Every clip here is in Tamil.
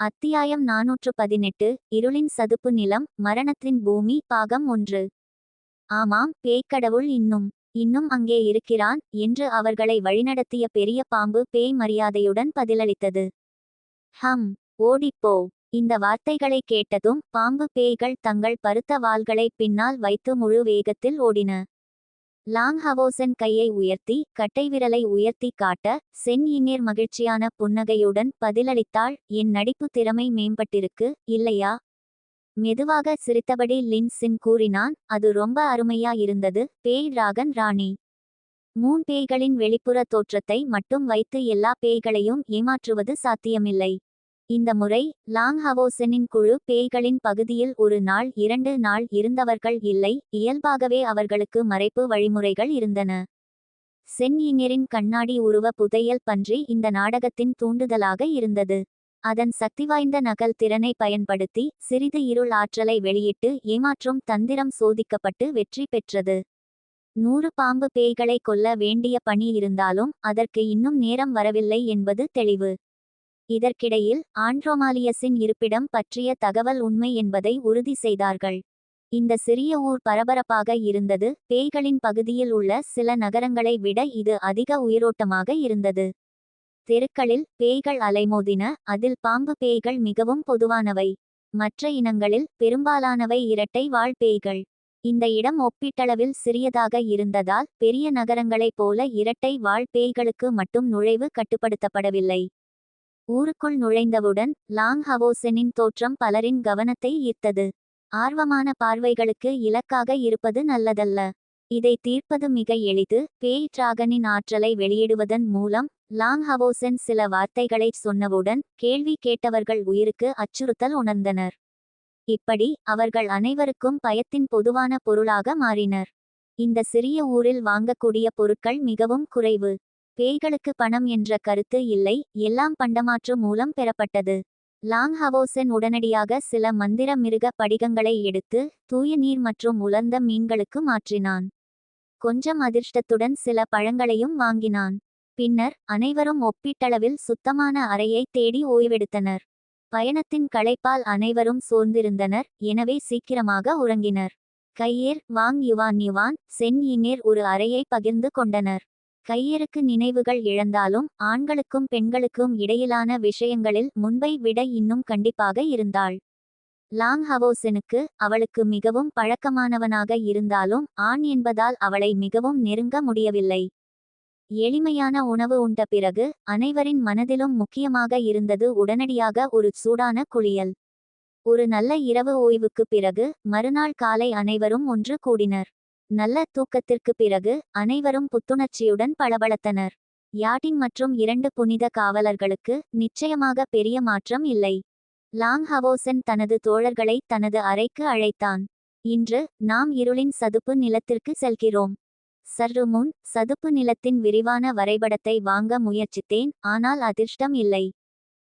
அத்தியாயம் நாநூற்று பதினெட்டு. இருளின் சதுப்பு நிலம் மரணத்தின் பூமி பாகம் ஒன்று. ஆமாம் பேய்க்கடவுள் இன்னும் இன்னும் அங்கே இருக்கிறான் என்று அவர்களை வழிநடத்திய பெரிய பாம்பு பேய் மரியாதையுடன் பதிலளித்தது. ஹம் ஓடிப்போ இந்த வார்த்தைகளை கேட்டதும் பாம்பு பேய்கள் தங்கள் பருத்த வாள்களை பின்னால் வைத்து முழு வேகத்தில் ஓடின. லாங் ஹவோசன் கையை உயர்த்தி கட்டைவிரலை உயர்த்தி காட்ட சென் இனேர் மகிழ்ச்சியான புன்னகையுடன் பதிலளித்தாள் என் நடிப்பு திறமை மேம்பட்டிருக்கு இல்லையா மெதுவாக சிரித்தபடி லின்சின் கூறினான் அது ரொம்ப அருமையா இருந்தது பேய் ராகன் ராணி. மூன் பேய்களின் வெளிப்புற தோற்றத்தை மட்டும் வைத்து எல்லா பேய்களையும் ஏமாற்றுவது சாத்தியமில்லை. இந்த முறை லாங் ஹவோசெனின் குழு பேய்களின் பகுதியில் ஒரு நாள் இரண்டு நாள் இருந்தவர்கள் இல்லை இயல்பாகவே அவர்களுக்கு மறைப்பு வழிமுறைகள் இருந்தன. சென்இங்கரின் கண்ணாடி உருவ புதையல் பன்றி இந்த நாடகத்தின் தூண்டுதலாக இருந்தது. அதன் சக்திவாய்ந்த நகல் திறனை பயன்படுத்தி சிறிது இருள் ஆற்றலை வெளியிட்டு ஏமாற்றும் தந்திரம் சோதிக்கப்பட்டு வெற்றி பெற்றது. நூறு பாம்பு பேய்களை கொல்ல வேண்டிய பணி இருந்தாலும் அதற்கு இன்னும் நேரம் வரவில்லை என்பது தெளிவு. இதற்கிடையில் ஆண்ட்ரோமாலியஸின் இருப்பிடம் பற்றிய தகவல் உண்மை என்பதை உறுதி செய்தார்கள். இந்த சிறிய ஊர் பரபரப்பாக இருந்தது. பேய்களின் பகுதியில் உள்ள சில நகரங்களை விட இது அதிக உயிரோட்டமாக இருந்தது. தெருக்களில் பேய்கள் அலைமோதின அதில் பாம்பு பேய்கள் மிகவும் பொதுவானவை. மற்ற இனங்களில் பெரும்பாலானவை இரட்டை வாழ் பேய்கள். இந்த இடம் ஒப்பீட்டளவில் சிறியதாக இருந்ததால் பெரிய நகரங்களைப் போல இரட்டை வாழ் பேய்களுக்கு மட்டும் நுழைவு கட்டுப்படுத்தப்படவில்லை. ஊருக்குள் நுழைந்தவுடன் லாங் ஹவோசனின் தோற்றம் பலரின் கவனத்தை ஈர்த்தது. ஆர்வமான பார்வைகளுக்கு இலக்காக இருப்பது நல்லதல்ல. இதை தீர்ப்பது மிக எளிது. பேய் டிராகனின் ஆற்றலை வெளியிடுவதன் மூலம் லாங் ஹவோசன் சில வார்த்தைகளை சொன்னவுடன் கேள்வி கேட்டவர்கள் உயிருக்கு அச்சுறுத்தல் உணர்ந்தனர். இப்படி அவர்கள் அனைவருக்கும் பயத்தின் பொதுவான பொருளாக மாறினர். இந்த சிறிய ஊரில் வாங்கக்கூடிய பொருட்கள் மிகவும் குறைவு. பேய்களுக்கு பணம் என்ற கருத்து இல்லை எல்லாம் பண்டமாற்று மூலம் பெறப்பட்டது. லாங் ஹவோசன் உடனடியாக சில மந்திர மிருக படிகங்களை எடுத்து தூய நீர் மற்றும் உலர்ந்த மீன்களுக்கு மாற்றினான். கொஞ்சம் அதிர்ஷ்டத்துடன் சில பழங்களையும் வாங்கினான். பின்னர் அனைவரும் ஒப்பீட்டளவில் சுத்தமான அறையை தேடி ஓய்வெடுத்தனர். பயணத்தின் களைப்பால் அனைவரும் சோர்ந்திருந்தனர் எனவே சீக்கிரமாக உறங்கினர். கையேர் வாங் யுவான் யுவான் சென் இனேர் ஒரு அறையை பகிர்ந்து கொண்டனர். கையெருக்கு நினைவுகள் இழந்தாலும் ஆண்களுக்கும் பெண்களுக்கும் இடையிலான விஷயங்களில் முன்பை விட இன்னும் கண்டிப்பாக இருந்தாள். லாங் ஹவோசனுக்கு அவளுக்கு மிகவும் பழக்கமானவனாக இருந்தாலும் ஆண் என்பதால் அவளை மிகவும் நெருங்க முடியவில்லை. எளிமையான உணவு உண்ட பிறகு அனைவரின் மனதிலும் முக்கியமாக இருந்தது உடனடியாக ஒரு சூடான குளியல். ஒரு நல்ல இரவு ஓய்வுக்கு பிறகு மறுநாள் காலை அனைவரும் ஒன்று கூடினர். நல்ல தூக்கத்திற்கு பிறகு அனைவரும் புத்துணர்ச்சியுடன் பளபளத்தனர். யாட்டின் மற்றும் இரண்டு புனித காவலர்களுக்கு நிச்சயமாக பெரிய மாற்றம் இல்லை. லாங் ஹவோசன் தனது தோழர்களை தனது அறைக்கு அழைத்தான். இன்று நாம் இருளின் சதுப்பு நிலத்திற்கு செல்கிறோம். சற்று முன் சதுப்பு நிலத்தின் விரிவான வரைபடத்தை வாங்க முயற்சித்தேன் ஆனால் அதிர்ஷ்டம் இல்லை.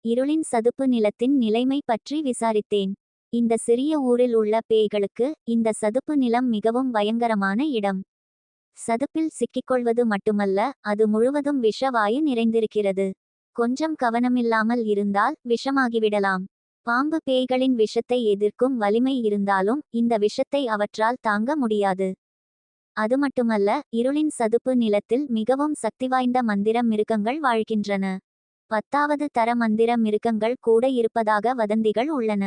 இருளின் சதுப்பு நிலத்தின் நிலைமை பற்றி விசாரித்தேன். இந்த சிறிய ஊரில் உள்ள பேய்களுக்கு இந்த சதுப்பு நிலம் மிகவும் பயங்கரமான இடம். சதுப்பில் சிக்கிக்கொள்வது மட்டுமல்ல அது முழுவதும் விஷவாயு நிறைந்திருக்கிறது. கொஞ்சம் கவனமில்லாமல் இருந்தால் விஷமாகிவிடலாம். பாம்பு பேய்களின் விஷத்தை எதிர்க்கும் வலிமை இருந்தாலும் இந்த விஷத்தை அவற்றால் தாங்க முடியாது. அது மட்டுமல்ல இருளின் சதுப்பு நிலத்தில் மிகவும் சக்திவாய்ந்த மந்திர மிருகங்கள் வாழ்கின்றன. பத்தாவது தர மந்திர மிருகங்கள் கூட இருப்பதாக வதந்திகள் உள்ளன.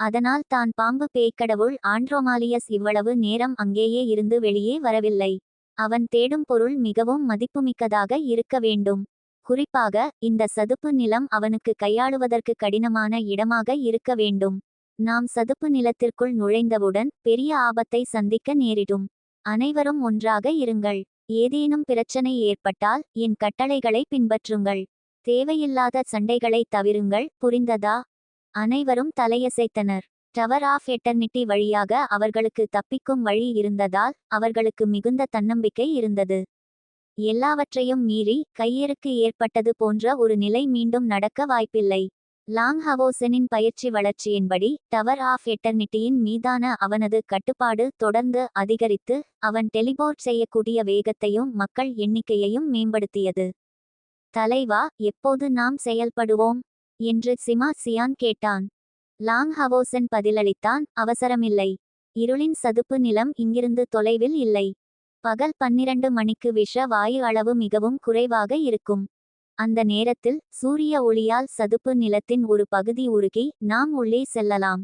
அதனால் தான் பாம்பு பேய்க்கடவுள் ஆண்ட்ரோமாலியஸ் இவ்வளவு நேரம் அங்கேயே இருந்து வெளியே வரவில்லை. அவன் தேடும் பொருள் மிகவும் மதிப்புமிக்கதாக இருக்க வேண்டும். குறிப்பாக இந்த சதுப்பு நிலம் அவனுக்கு கையாளுவதற்கு கடினமான இடமாக இருக்க வேண்டும். நாம் சதுப்பு நிலத்திற்குள் நுழைந்தவுடன் பெரிய ஆபத்தை சந்திக்க நேரிடும். அனைவரும் ஒன்றாக இருங்கள். ஏதேனும் பிரச்சனை ஏற்பட்டால் என் கட்டளைகளை பின்பற்றுங்கள். தேவையில்லாத சண்டைகளை தவிருங்கள். புரிந்ததா? அனைவரும் தலையசைத்தனர். டவர் ஆஃப் எட்டர்னிட்டி வழியாக அவர்களுக்கு தப்பிக்கும் வழி இருந்ததால் அவர்களுக்கு மிகுந்த தன்னம்பிக்கை இருந்தது. எல்லாவற்றையும் மீறி கையெருக்கு ஏற்பட்டது போன்ற ஒரு நிலை மீண்டும் நடக்க வாய்ப்பில்லை. லாங் ஹவோசனின் பயிற்சி வளர்ச்சியின்படி டவர் ஆஃப் எட்டர்னிட்டியின் மீதான அவனது கட்டுப்பாடு தொடர்ந்து அதிகரித்து அவன் டெலிபோர்ட் செய்யக்கூடிய வேகத்தையும் மக்கள் எண்ணிக்கையையும் மேம்படுத்தியது. தலைவா எப்போது நாம் செயல்படுவோம்? என்று சிமா சியான் கேட்டான். லாங் ஹவோசன் பதிலளித்தான் அவசரமில்லை. இருளின் சதுப்பு நிலம் இங்கிருந்து தொலைவில் இல்லை. பகல் பன்னிரண்டு மணிக்கு விஷ வாயு அளவு மிகவும் குறைவாக இருக்கும். அந்த நேரத்தில் சூரிய ஒளியால் சதுப்பு நிலத்தின் ஒரு பகுதி உருகி நாம் உள்ளே செல்லலாம்.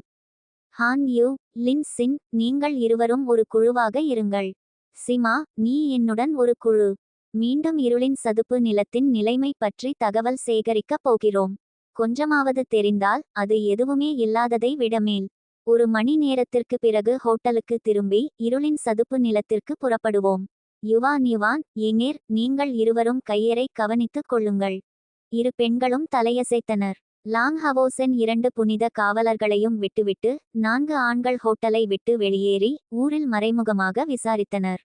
ஹான் யூ லின் சின் நீங்கள் இருவரும் ஒரு குழுவாக இருங்கள். சிமா நீ என்னுடன் ஒரு குழு. மீண்டும் இருளின் சதுப்பு நிலத்தின் நிலைமை பற்றி தகவல் சேகரிக்கப் போகிறோம். கொஞ்சமாவது தெரிந்தால் அது எதுவுமே இல்லாததை விடமேல். ஒரு மணி நேரத்திற்கு பிறகு ஹோட்டலுக்கு திரும்பி இருளின் சதுப்பு நிலத்திற்கு புறப்படுவோம். யுவான் யுவான் எங்கேர் நீங்கள் இருவரும் கையரை கவனித்துக் கொள்ளுங்கள். இரு பெண்களும் தலையசைத்தனர். லாங் ஹவோசென் இரண்டு புனித காவலர்களையும் விட்டுவிட்டு நான்கு ஆண்கள் ஹோட்டலை விட்டு வெளியேறி ஊரில் மறைமுகமாக விசாரித்தனர்.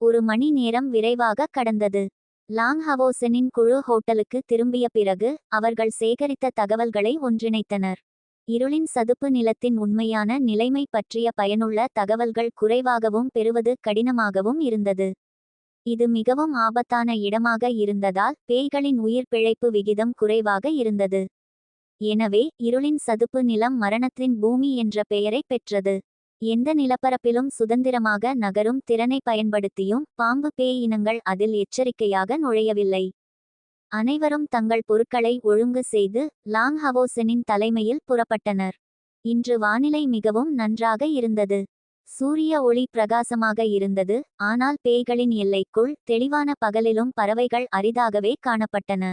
ஒரு மணி நேரம் விரைவாக கடந்தது. லாங்ஹவோசெனின் குழு ஹோட்டலுக்கு திரும்பிய பிறகு அவர்கள் சேகரித்த தகவல்களை ஒன்றிணைத்தனர். இருளின் சதுப்பு நிலத்தின் உண்மையான நிலைமை பற்றிய பயனுள்ள தகவல்கள் குறைவாகவும் பெறுவது கடினமாகவும் இருந்தது. இது மிகவும் ஆபத்தான இடமாக இருந்ததால் பேய்களின் உயிர் பிழைப்பு விகிதம் குறைவாக இருந்தது. எனவே இருளின் சதுப்பு நிலம் மரணத்தின் பூமி என்ற பெயரை பெற்றது. எந்த நிலப்பரப்பிலும் சுதந்திரமாக நகரும் திறனை பயன்படுத்தியும் பாம்பு பேய் இனங்கள் அதில் எச்சரிக்கையாக நுழையவில்லை. அனைவரும் தங்கள் பொருட்களை ஒழுங்கு செய்து லாங் ஹவோசனின் தலைமையில் புறப்பட்டனர். இன்று வானிலை மிகவும் நன்றாக இருந்தது. சூரிய ஒளி பிரகாசமாக இருந்தது ஆனால் பேய்களின் எல்லைக்குள் தெளிவான பகலிலும் பறவைகள் அரிதாகவே காணப்பட்டன.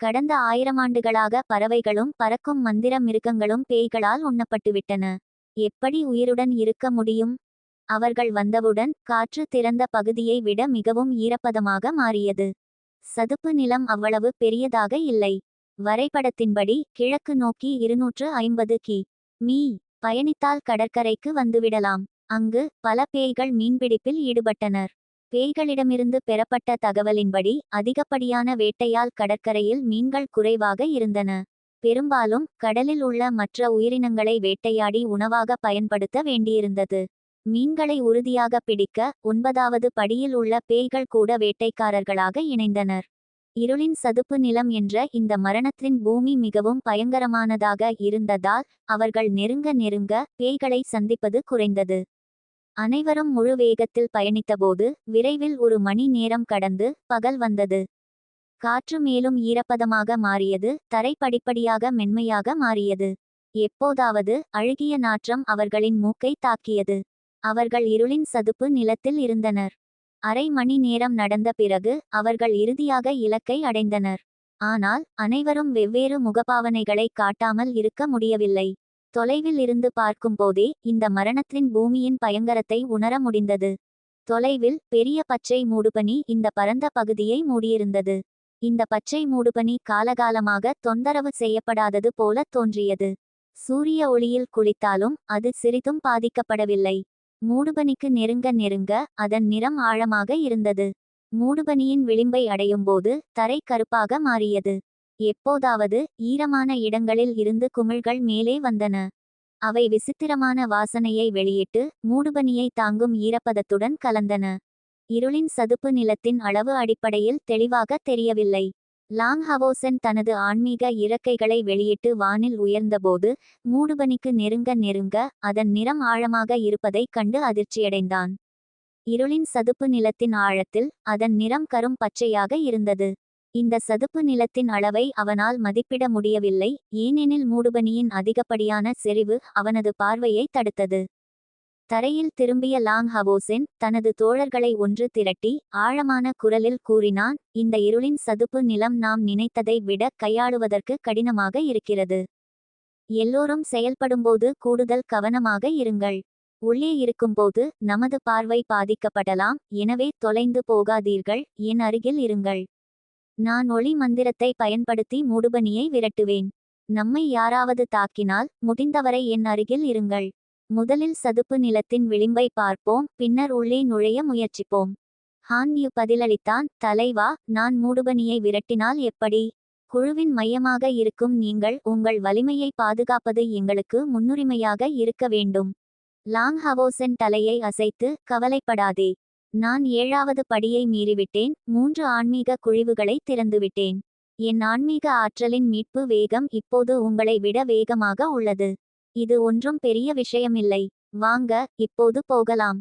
கடந்த ஆயிரம் ஆண்டுகளாக பறவைகளும் பறக்கும் மந்திர மிருகங்களும் பேய்களால் உண்ணப்பட்டுவிட்டன. எப்படி உயிருடன் இருக்க முடியும்? அவர்கள் வந்தவுடன் காற்று திறந்த பகுதியை விட மிகவும் ஈரப்பதமாக மாறியது. சதுப்பு நிலம் அவ்வளவு பெரியதாக இல்லை. வரைபடத்தின்படி கிழக்கு நோக்கி இருநூற்று ஐம்பது கி. மீ. பயணித்தால் கடற்கரைக்கு வந்துவிடலாம். அங்கு பல பேய்கள் மீன்பிடிப்பில் ஈடுபட்டனர். பேய்களிடமிருந்து பெறப்பட்ட தகவலின்படி அதிகப்படியான வேட்டையால் கடற்கரையில் மீன்கள் குறைவாக இருந்தன. பெரும்பாலும் கடலில் உள்ள மற்ற உயிரினங்களை வேட்டையாடி உணவாக பயன்படுத்த வேண்டியிருந்தது. மீன்களை உறுதியாக பிடிக்க ஒன்பதாவது படியில் உள்ள பேய்கள் கூட வேட்டைக்காரர்களாக இணைந்தனர். இருளின் சதுப்பு நிலம் என்ற இந்த மரணத்தின் பூமி மிகவும் பயங்கரமானதாக இருந்ததால் அவர்கள் நெருங்க நெருங்க பேய்களை சந்திப்பது குறைந்தது. அனைவரும் முழு வேகத்தில் பயணித்தபோது விரைவில் ஒரு மணி நேரம் கடந்து பகல் வந்தது. காற்று மேலும் ஈரப்பதமாக மாறியது தரை படிப்படியாக மென்மையாக மாறியது. எப்போதாவது அழுகிய நாற்றம் அவர்களின் மூக்கை தாக்கியது. அவர்கள் இருளின் சதுப்பு நிலத்தில் இருந்தனர். அரை மணி நேரம் நடந்த பிறகு அவர்கள் இறுதியாக இலக்கை அடைந்தனர். ஆனால் அனைவரும் வெவ்வேறு முகபாவனைகளை காட்டாமல் இருக்க முடியவில்லை. தொலைவில் இருந்து பார்க்கும்போதே இந்த மரணத்தின் பூமியின் பயங்கரத்தை உணர முடிந்தது. தொலைவில் பெரிய பச்சை மூடுபனி இந்த பரந்த பகுதியை மூடியிருந்தது. இந்த பச்சை மூடுபனி காலகாலமாக தொந்தரவு செய்யப்படாதது போல தோன்றியது. சூரிய ஒளியில் குளித்தாலும் அது சிறிதும் பாதிக்கப்படவில்லை. மூடுபனிக்கு நெருங்க நெருங்க அதன் நிறம் ஆழமாக இருந்தது. மூடுபனியின் விளிம்பை அடையும்போது தரை கருப்பாக மாறியது. எப்போதாவது ஈரமான இடங்களில் இருந்து குமிழ்கள் மேலே வந்தன. அவை விசித்திரமான வாசனையை வெளியிட்டு மூடுபனியை தாங்கும் ஈரப்பதத்துடன் கலந்தன. இருளின் சதுப்பு நிலத்தின் அளவு அடிப்படையில் தெளிவாக தெரியவில்லை. லாங் ஹவோசன் தனது ஆன்மீக இறக்கைகளை வெளியிட்டு வானில் உயர்ந்தபோது மூடுபனிக்கு நெருங்க நெருங்க அதன் நிறம் ஆழமாக இருப்பதைக் கண்டு அதிர்ச்சியடைந்தான். இருளின் சதுப்பு நிலத்தின் ஆழத்தில் அதன் நிறம் கரும் பச்சையாக இருந்தது. இந்த சதுப்பு நிலத்தின் அளவை அவனால் மதிப்பிட முடியவில்லை ஏனெனில் மூடுபனியின் அதிகப்படியான செறிவு அவனது பார்வையை தடுத்தது. தரையில் திரும்பிய லாங் ஹவோசென் தனது தோழர்களை ஒன்று திரட்டி ஆழமான குரலில் கூறினான் இந்த இருளின் சதுப்பு நிலம் நாம் நினைத்ததை விட கையாளுவதற்கு கடினமாக இருக்கிறது. எல்லோரும் செயல்படும்போது கூடுதல் கவனமாக இருங்கள். உள்ளே இருக்கும்போது நமது பார்வை பாதிக்கப்படலாம் எனவே தொலைந்து போகாதீர்கள் என் அருகில் இருங்கள். நான் ஒளி மந்திரத்தை பயன்படுத்தி மூடுபனியை விரட்டுவேன். நம்மை யாராவது தாக்கினால் முடிந்தவரை என் அருகில் இருங்கள். முதலில் சதுப்பு நிலத்தின் விளிம்பை பார்ப்போம் பின்னர் உள்ளே நுழைய முயற்சிப்போம். ஹான் யூ பதிலளித்தான் தலைவா நான் மூடுபனியை விரட்டினால் எப்படி? குழுவின் மையமாக இருக்கும் நீங்கள் உங்கள் வலிமையை பாதுகாப்பது எங்களுக்கு முன்னுரிமையாக இருக்க வேண்டும் லாங் ஹவோசன் தலையை அசைத்து கவலைப்படாதே. நான் ஏழாவது படியை மீறிவிட்டேன் மூன்று ஆன்மீக குழிவுகளை திறந்துவிட்டேன். என் ஆன்மீக ஆற்றலின் மீட்பு வேகம் இப்போது உங்களை விட வேகமாக உள்ளது. இது ஒன்றும் பெரிய விஷயமில்லை. வாங்க இப்போது போகலாம்.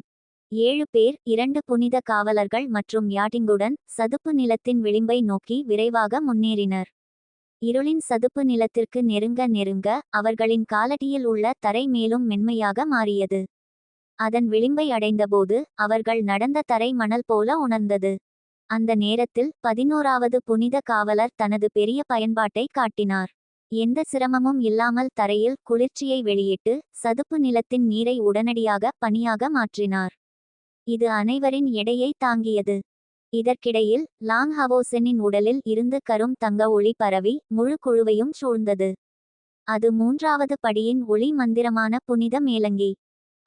ஏழு பேர் இரண்டு புனித காவலர்கள் மற்றும் யாட்டிங்குடன் சதுப்பு நிலத்தின் விளிம்பை நோக்கி விரைவாக முன்னேறினர். இருளின் சதுப்பு நிலத்திற்கு நெருங்க நெருங்க அவர்களின் காலடியில் உள்ள தரை மேலும் மென்மையாக மாறியது. அதன் விளிம்பை அடைந்தபோது அவர்கள் நடந்த தரை மணல் போல உணர்ந்தது. அந்த நேரத்தில் பதினோராவது புனித காவலர் தனது பெரிய பயன்பாட்டை காட்டினார். எந்த சிரமமும் இல்லாமல் தரையில் குளிர்ச்சியை வெளியிட்டு சதுப்பு நிலத்தின் நீரை உடனடியாக பனியாக மாற்றினார். இது அனைவரின் எடையை தாங்கியது. இதற்கிடையில் லாங் ஹவோசனின் உடலில் இருந்து கரும் தங்க ஒளி பரவி முழு குழுவையும் சூழ்ந்தது. அது மூன்றாவது படியின் ஒளி மந்திரமான புனித மேலங்கி.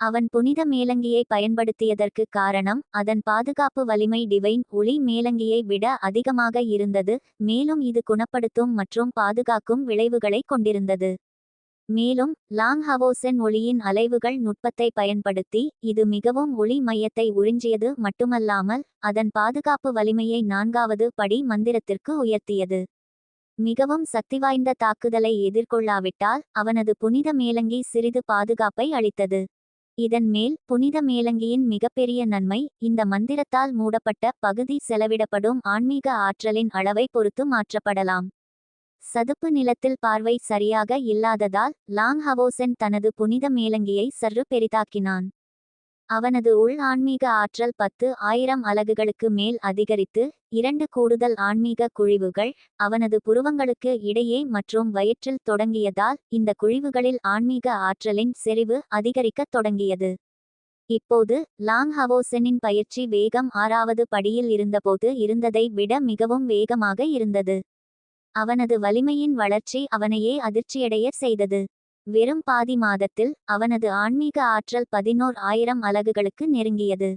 அவன் புனித மேலங்கியை பயன்படுத்தியதற்கு காரணம் அதன் பாதுகாப்பு வலிமை டிவைன் ஒளி மேலங்கியை விட அதிகமாக இருந்தது மேலும் இது குணப்படுத்தும் மற்றும் பாதுகாக்கும் விளைவுகளை கொண்டிருந்தது. மேலும் லாங் ஹவோசென் ஒளியின் அலைவுகள் நுட்பத்தை பயன்படுத்தி இது மிகவும் ஒளி மையத்தை உறிஞ்சியது மட்டுமல்லாமல் அதன் பாதுகாப்பு வலிமையை நான்காவது படி மந்திரத்திற்கு உயர்த்தியது. மிகவும் சக்திவாய்ந்த தாக்குதலை எதிர்கொள்ளாவிட்டால் அவனது புனித மேலங்கி சிறிது பாதுகாப்பை அளித்தது. இதன் மேல் புனித மேலங்கியின் மிகப்பெரிய நன்மை இந்த மந்திரத்தால் மூடப்பட்ட பகுதி செலவிடப்படும் ஆன்மீக ஆற்றலின் அளவை பொறுத்து மாற்றப்படலாம். சதுப்பு நிலத்தில் பார்வை சரியாக இல்லாததால் லாங் ஹவோசென் தனது புனித மேலங்கியை சற்று பெரிதாக்கினான். அவனது உள் ஆன்மீக ஆற்றல் பத்து ஆயிரம் அலகுகளுக்கு மேல் அதிகரித்து இரண்டு கூடுதல் ஆன்மீக குழிவுகள் அவனது புருவங்களுக்கு இடையே மற்றும் வயிற்றில் தொடங்கியதால் இந்த குழிவுகளில் ஆன்மீக ஆற்றலின் செறிவு அதிகரிக்கத் தொடங்கியது. இப்போது லாங் ஹவோசெனின் பயிற்சி வேகம் ஆறாவது படியில் இருந்தபோது இருந்ததை விட மிகவும் வேகமாக இருந்தது. அவனது வலிமையின் வளர்ச்சி அவனையே அதிர்ச்சியடைய செய்தது. வெறும் பாதி மாதத்தில் அவனது ஆன்மீக ஆற்றல் பதினோர் ஆயிரம் அலகுகளுக்கு நெருங்கியது.